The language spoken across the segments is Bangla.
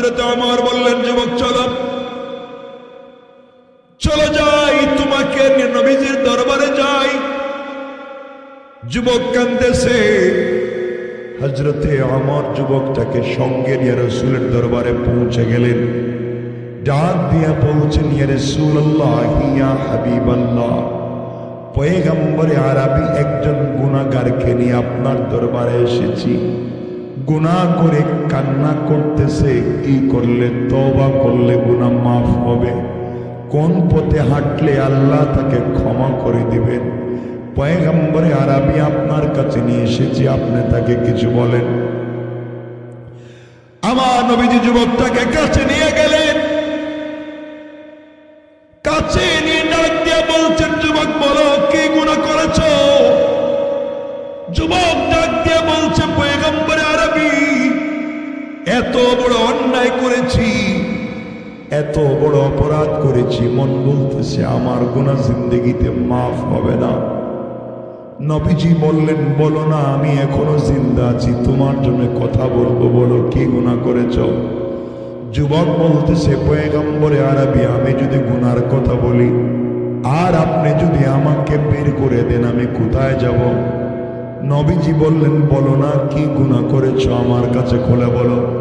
হজরত আমার বললেন, যুবক, চলো। চলো যাই, তোমাকে নবীজির দরবারে যাই। যুবক কান্দেছে। হজরতে আমার যুবকটাকে সঙ্গে নিয়ে রসুলের দরবারে পৌঁছে গেলেন। ডাক দিয়া পৌঁছে নিয়ে রসুল্লাহ আরবি একজন গুণাগারকে নিয়ে আপনার দরবারে এসেছি। গুণা করে কান্না করতেছে, কি করলে? তবা করলে গুণা মাফ হবে। কোন পথে হাঁটলে আল্লাহ তাকে ক্ষমা করে দিবেন? পয়গম্বরে আরবি আপনার কাছে নিয়ে এসেছি, আপনি তাকে কিছু বলেন। আমার নবীজি যুবকটাকে কাছে নিয়ে গেলেন। কাছে নিয়ে ডাক দিয়ে বলছেন, যুবক বলো, কি গুণা করেছ? যুবক ডাক দিয়ে বলছে বড় অন্যায় করেছি, এত বড় অপরাধ করেছি, মন বলতেছে, আমার গুণা জিন্দগিতে মাফ হবে না। নবীজি বললেন, বলো না, আমি এখনও জিন্দা আছি, তোমার জন্য কথা বলব, বলো, কি গুণা করেছ? যুবক বলতেছে, পয়গম্বরে আরবি, আমি যদি গুনার কথা বলি, আর আপনি যদি আমাকে বের করে দেন, আমি কোথায় যাব? নবীজি বললেন, বলো না, কি গুণা করেছ আমার কাছে, খোলা বলো।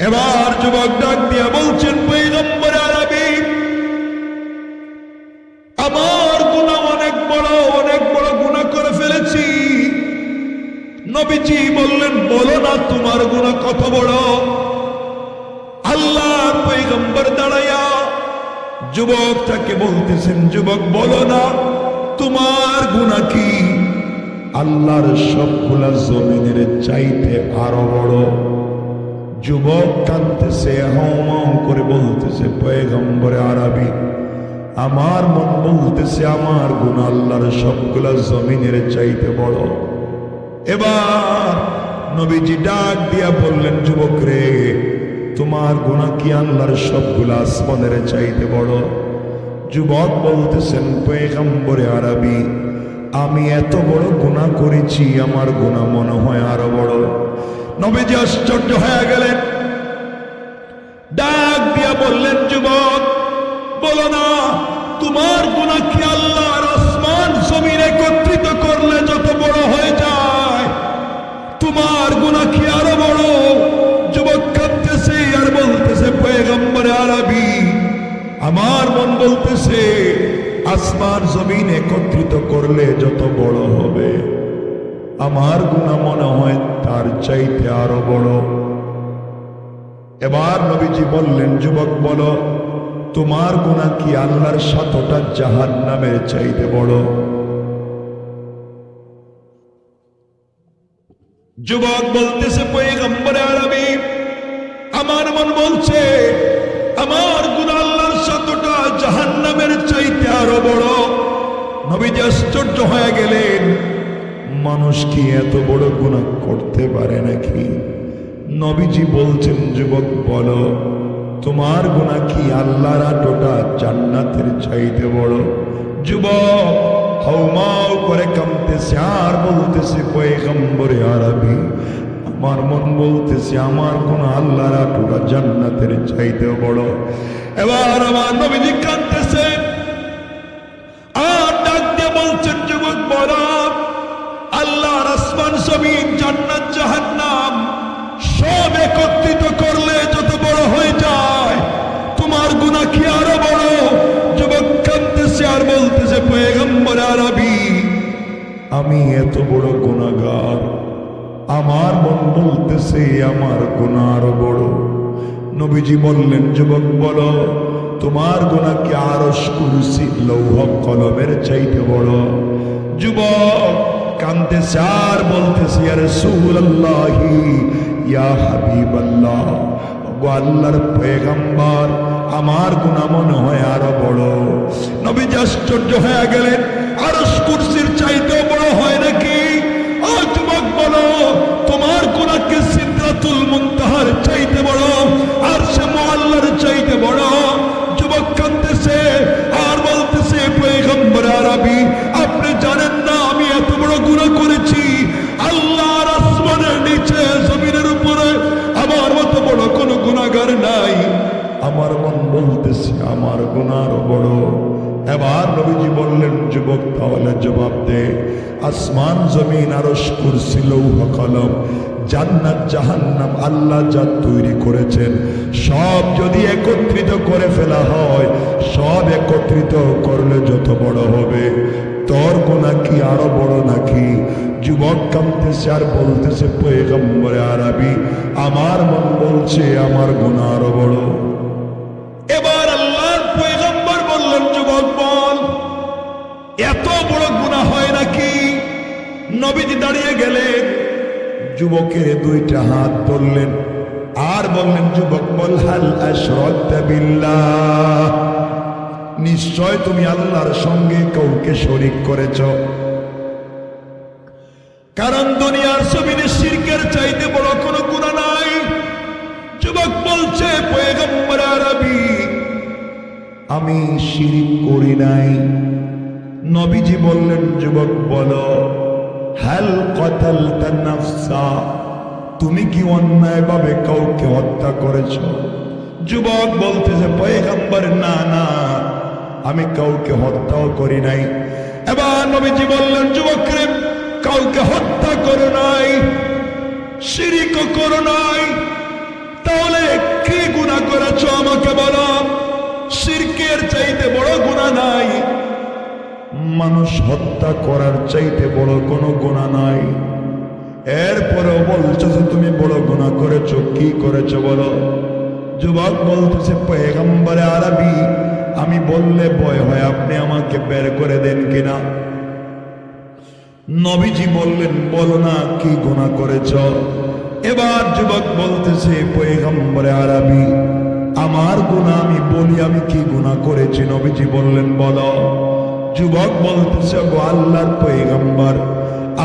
এবার যুবক ডাক দিয়া বলছেন আমার গুণা অনেক বড় অনেক বড় গুণা করে ফেলেছি। নবীজি বললেন, বলো না, তোমার গুণা কত বড়? আল্লাহ পৈগম্বর দাঁড়াইয়া যুবক তাকে বলতেছেন, যুবক, বলো না, তোমার গুণা কি? আল্লাহর সবগুলা জমিনের চাইতে আরও বড়। যুবক কাঁদতেছে হাও করে বলতেছে, পয়গম্বরে আরবি, আমার মন বলতেছে, আমার গুণ আল্লাহর সবগুলা জমিনের চাইতে বড়। এবার নবীজি ডাক দিয়া বললেন, যুবক রে, তোমার গুণা কি আল্লাহর সবগুলা আসমানের চাইতে বড়? যুবক বলতেছেন, পয়গম্বরে আরবি, আমি এত বড় গুণা করেছি, আমার গুণা মনে হয় আরও বড়। নবীজি আশ্চর্য হয়ে গেলেন। ডাক দিয়া বললেন, যুবক, বলো না, তোমার গুণা কি আল্লাহর আসমান জমিন একত্রিত করলে যত বড় হয়ে যায়, তোমার গুণা কি আরও বড়। যুবক কাঁদতেছে আর বলতেছে, পয়গম্বরে আরবি, আমার মন বলতেছে, আসমান জমিন একত্রিত করলে যত বড় হবে। আমার গুণা মনে হয়, তার চাইতে আরও বড়। এবার নবীজি বললেন, যুবক বলো, তোমার গুণা কি আল্লাহর সাতটা জাহান নামের চাইতে বড়? যুবক বলতেছে, পয়গম্বরে আরবি, আমার মন বলছে, আমার গুণ আল্লাহর সাতটা জাহান নামের চাইতে আরও বড়। নবীজি আশ্চর্য হয়ে গেলেন। মানুষ কি এত বড় গুণা করতে পারে নাকি? নবীজি বলছেন, যুবক, বলো, তোমার গুণা কি আল্লাহর আটোটা জান্নাতের চাইতে বড়? যুবক, হাউমাউ করে কামতেছে আর বলতেছে, পয়গম্বরে আরবি, আমার মন বলতেছে, আমার কোন আল্লাহর আটোটা জান্নাতের চাইতে বড়। এবার আমার নবীজি কাঁদতেছে জমিন জান্নাত জাহান্নাম সব একত্রিত করলে যত বড় হয়ে যায়, তোমার গুনাহ কি আরও বড়। যুবক কাঁদতেছে আর বলতেছে, পয়গম্বর আরবি, আমি এত বড় গুণাগার আমার মন বলতেছে, আমার গুণা আরও বড়। নবীজি বললেন, যুবক, বলো, তোমার গুণা কি আরস লৌহ কলমের চাইতে বড়। যুবক কানতেছে আর বলতেছে আর সুল্লাহি ইয়া হাবিব আল্লাহ আল্লাহর পেগাম্বার আমার গুণা মনে হয় আরও বড়। নবী আশ্চর্য হয়ে গেলেন আমার গুণা আরও বড়। এবার নবীজি বললেন, যুবক, তাহলে জবাব দে। আসমান, জমিন আরস কুরসি, লৌহ, কলম, জান্নাত, জাহান্নাম, আল্লাহ যা তৈরি করেছেন, সব যদি একত্রিত করে ফেলা হয়, সব একত্রিত করলে যত বড় হবে। তোর গোনা কি আরও বড় নাকি? যুবক কামতেছে আর বলতেছে, পয়গম্বরে আরবি, আমার মন বলছে আমার গোনা আরও বড়। এত বড় গুণা হয় নাকি? নবীজি দাঁড়িয়ে গেলেন, যুবকের দুইটা হাত ধরলেন আর বললেন, যুবক নিশ্চয় তুমি আল্লাহর সঙ্গে কাউকে শরিক করেছ। কারণ দুনিয়ার জমিনে শিরকের চাইতে বড় কোনো গুণা নাই। যুবক বলছে আমি শিরিক করি নাই। নবীজি বললেন, যুবক, বলো, হাল কতাল নাফসা? তুমি কি অন্যায় অন্যায়ভাবে কাউকে হত্যা করেছ? যুবক বলতেছে, পয়গম্বর, না না, আমি কাউকে হত্যাও করি নাই। এবার নবীজি বললেন যুবকরে কাউকে হত্যা করো নাই শিরিকও করো নাই, তাহলে কি গুণা করেছ আমাকে বলো? শিরকের চাইতে বড় গুণা নাই। মানুষ হত্যা করার চাইতে বড় কোনো গোনা নাই। এরপরেও বলছো যে, তুমি বড় গোনা করেছ, কি করেছ বলো? যুবক বলতেছে পেগম্বরে আরবি, আমি বললে ভয় হয়, আপনি আমাকে বের করে দেন কিনা? নবীজি বললেন, বলো না, কি গোনা করেছ? এবার যুবক বলতেছে, পয়গম্বরে আরবি, আমার গুণা আমি বলি, আমি কি গুণা করেছি? নবীজি বললেন, বলো। যুবক বলতেছে, গো আল্লাহর পয়গম্বর,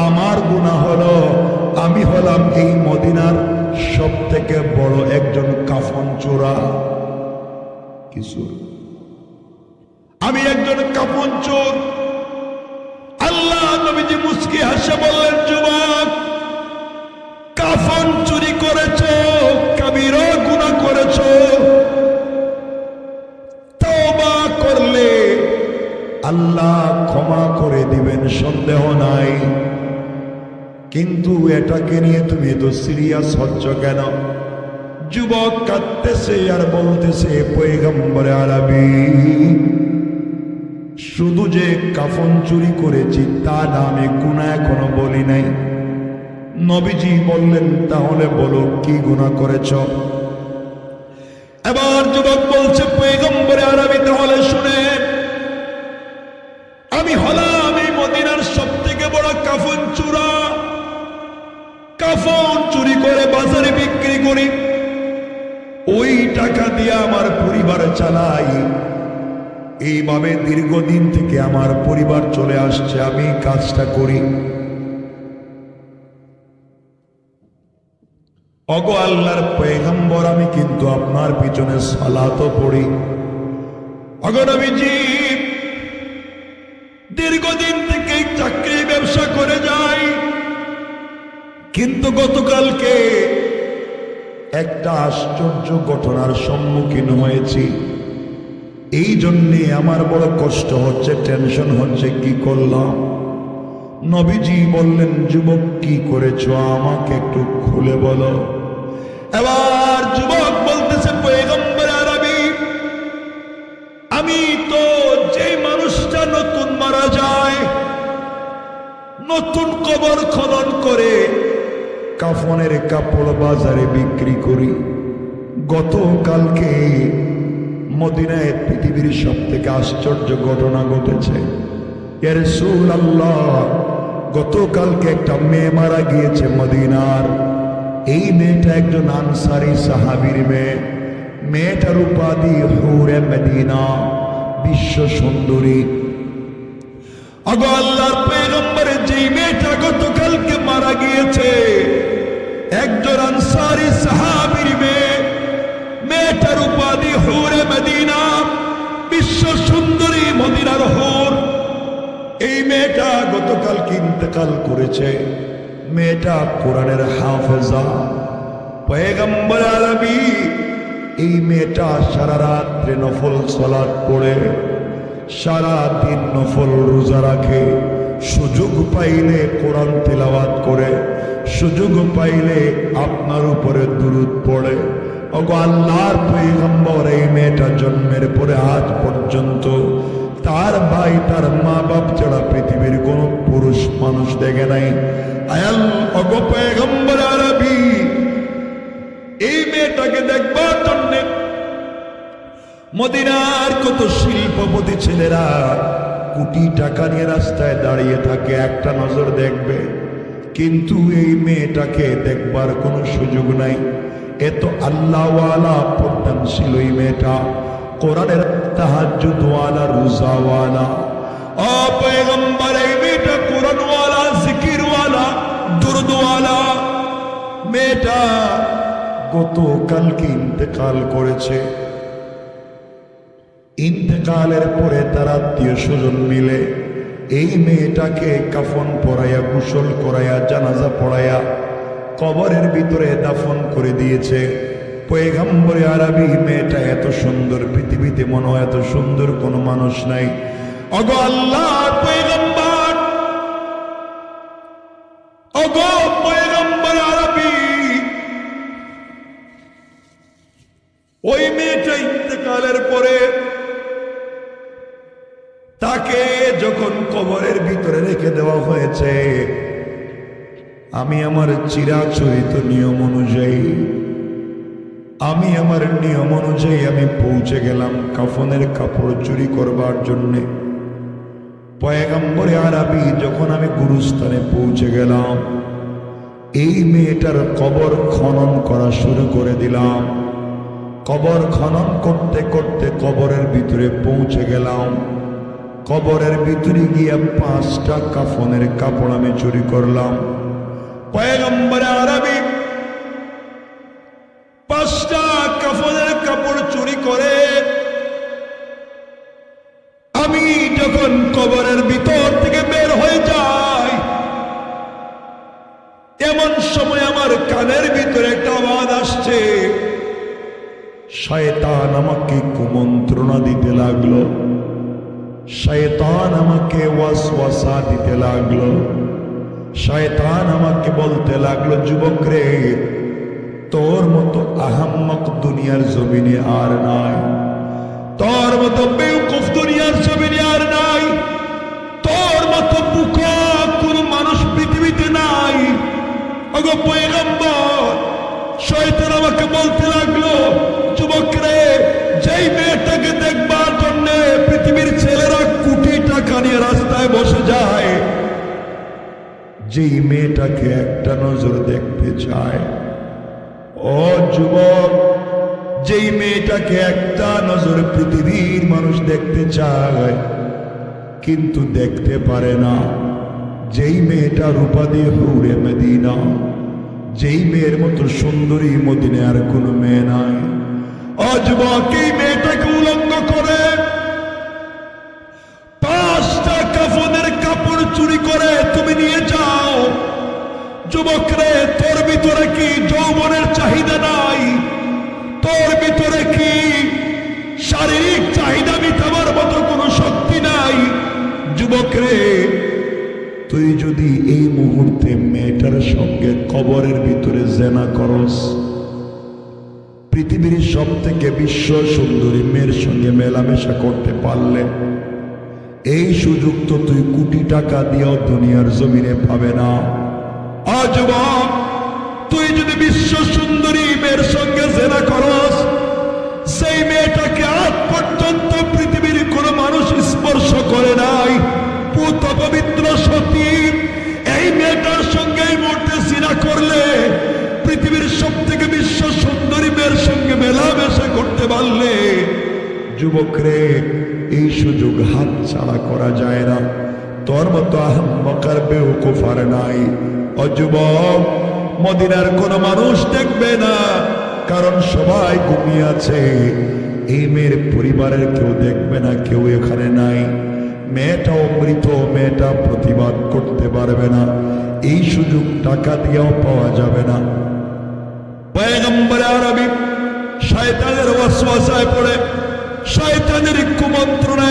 আমার গুণা হলো, আমি হলাম এই মদিনার সব থেকে বড় একজন কাফন চোরা। কিছু আমি একজন কাফন চোর। আল্লাহ নবীজি মুস্কি হাসে বললেন, যুবক, কাফন চুরি করেছ? আল্লাহ ক্ষমা করে দিবেন, সন্দেহ নাই। কিন্তু এটাকে নিয়ে তুমি তো সিরিয়াস হচ্ছ কেন? যুবক কাঁদতেছে আর বলতেছে পয়গম্বরে আরবি, শুধু যে কাফন চুরি করেছি তা আমি গুণা এখনও বলি নাই। নবীজি বললেন, তাহলে বলো, কি গুণা করেছ? এবার যুবক বলছে পৈগম্বরে আরবি, তাহলে শুনে দিয়ে আমার পরিবার চালাই। এইভাবে দীর্ঘদিন থেকে আমার পরিবার চলে আসছে, আমি কাজটা করি। অগ আল্লাহর পয়গম্বর, আমি কিন্তু আপনার পিছনে সালাতো পড়ি। অগনবীজি দীর্ঘদিন থেকে চাকরি ব্যবসা করে যাই, কিন্তু গতকালকে একটা আশ্চর্য ঘটনার সম্মুখীন হয়েছি। এই জন্যে আমার বড় কষ্ট হচ্ছে, টেনশন হচ্ছে, কি করলাম? নবীজি বললেন, যুবক, কি করেছ? আমাকে একটু খুলে বলো। এবার যুবক বলতেছে আমি তো যে মানুষটা নতুন মারা যায়, নতুন কবর খনন করে কাফনের কাপড় বাজারে বিক্রি করি। গতকালকে মদিনায় পৃথিবীর সব থেকে আশ্চর্য ঘটনা ঘটেছে। এর সুল আল্লাহ গতকালকে একটা মেয়ে মারা গিয়েছে মদিনার। এই মেয়েটা একজন আনসারি সাহাবির মেয়ে। মেয়েটার উপাধি হুরে মদিনা, বিশ্ব সুন্দরী। আল্লাহর পেগম্বরের যেই মেয়েটা গতকালকে মারা গিয়েছে একজন আনসারি সাহাবির মেয়ে, মেয়েটার উপাধি হুরে মদিনা, বিশ্ব সুন্দরী মদিনার হুর। এই মেয়েটা গতকাল ইন্তেকাল করেছে। মেয়েটা কোরআনের হাফেজা। পয়গম্বর আরবি এই মেয়েটা সারা রাত্রে নফল সলাদ পড়ে, সারা দিন নফল রোজা রাখে। সুযোগ পাইলে কোরআন তেলাওয়াত করে, সুযোগ পাইলে আপনার উপরে দুরুদ পড়ে। ওগো আল্লাহর পৈগম্বর এই মেয়েটা জন্মের পরে আজ পর্যন্ত তার ভাই, তার মা বাপ ছাড়া পৃথিবীর কোন পুরুষ মানুষ দেখে নাই। এই মেয়েটাকে দেখবার জন্যে মদিনার কত শিল্পপতি ছেলেরা কোটি টাকা নিয়ে রাস্তায় দাঁড়িয়ে থাকে, একটা নজর দেখবে। কিন্তু এই মেয়েটাকে দেখবার কোনো সুযোগ নাই। এত আল্লাহওয়ালা পদ্মানশীল ওই মেয়েটা। কোরআনের তাহাজুদওয়ালা রোজাওয়ালা। ও এই মেয়েটা কোরআনওয়ালা, জিকিরওয়ালা, দুরদওয়ালা। মেয়েটা গতকালকে ইন্তেকাল করেছে। ইন্তেকালের পরে তার আত্মীয় স্বজন মিলে এই মেয়েটাকে কাফন পরাইয়া, গোসল করাইয়া, জানাজা পড়াইয়া কবরের ভিতরে দাফন করে দিয়েছে। পয়গাম্বরে আরবি মেয়েটা এত সুন্দর, পৃথিবীতে মনে হয় এত সুন্দর কোনো মানুষ নাই। অগ আল্লাহ পয়গম্বর! অগ পয়গম্বর আরবি! ওই মেয়েটা ইন্তেকালের পরে তাকে যখন কবরের ভিতরে রেখে দেওয়া হয়েছে, আমি আমার চিরাচরিত নিয়ম অনুযায়ী, আমি আমার নিয়ম অনুযায়ী আমি পৌঁছে গেলাম কাফনের কাপড় চুরি করবার জন্যে। পয়গাম্বরে আরবি যখন আমি গুরুস্থানে পৌঁছে গেলাম, এই মেয়েটার কবর খনন করা শুরু করে দিলাম। কবর খনন করতে করতে কবরের ভিতরে পৌঁছে গেলাম। কবরের ভিতরে গিয়ে পাঁচটা কাফনের কাপড় আমি চুরি করলাম। পয়গম্বরে আরবি, পাঁচটা কাফনের কাপড় চুরি করে আমি যখন কবরের ভিতর থেকে বের হয়ে যাই, এমন সময় আমার কানের ভিতরে একটা আওয়াজ আসছে। শয়তান আমাকে কুমন্ত্রণা দিতে লাগল। শয়তান আমাকে ওয়াসওয়াসা দিতে লাগল। শয়তান আমাকে বলতে লাগল, যুবক রে, তোর মতো আহাম্মক দুনিয়ার জমিনে আর নাই। তোর মতো বেউকুফ দুনিয়ার জমিনে আর নাই। তোর মতো বুকা কোন মানুষ পৃথিবীতে নাই। অগো পয়গম্বর, শয়তান আমাকে বলতে লাগল, যুবক রে, যেই নিয়ে রাস্তায় বসে যায়। যেই মেয়েটাকে একটা নজর দেখতে চায়। ও যুবক, যেই মেয়েটাকে একটা নজর পৃথিবীর মানুষ দেখতে চায়, কিন্তু দেখতে পারে না। যেই মেয়েটা হুড়ে মেদিনা, যেই মেয়ের মতো সুন্দরী মদিনে আর কোনো মেয়ে নাই। অযুবক এই মেয়েটাকে উলঙ্গ করে যুবক রে তোর ভিতরে কি যৌবনের চাহিদা নাই? তোর ভিতরে কি শারীরিক চাহিদা মিটাবার মতো কোনো শক্তি নাই? যুবক রে তুই যদি এই মুহূর্তে মেয়েটার সঙ্গে কবরের ভিতরে জেনা করস, পৃথিবীর সব থেকে বিশ্ব সুন্দরী মেয়ের সঙ্গে মেলামেশা করতে পারলে, এই সুযোগ তো তুই কোটি টাকা দিয়েও দুনিয়ার জমিনে পাবে না। আজবাব তুই যদি বিশ্ব সুন্দরী মেয়ের সঙ্গে জেনা করস, সেই মেয়েটাকে আজ পর্যন্ত পৃথিবীর কোন মানুষ স্পর্শ করে নাই। পুত পবিত্র সতী, এই মেয়েটার সঙ্গে এই মুহূর্তে সিনা করলে পৃথিবীর সব থেকে বিশ্ব সুন্দরী মেয়ের সঙ্গে মেলামেশা করতে পারলে, যুবক রে, এই সুযোগ হাত ছাড়া করা যায় না। তোর মতো আহম্মকার বেউকুফার নাই। ও যুবক, মদিনার কোনো মানুষ দেখবে না, কারণ সবাই ঘুমিয়ে আছে। এই মেয়ের পরিবারের কেউ দেখবে না, কেউ এখানে নাই। মেয়েটাও মৃত, মেয়েটা প্রতিবাদ করতে পারবে না। এই সুযোগ টাকা দিয়েও পাওয়া যাবে না। আরবি, শয়তানের পড়ে, শয়তানের কুমন্ত্রণায়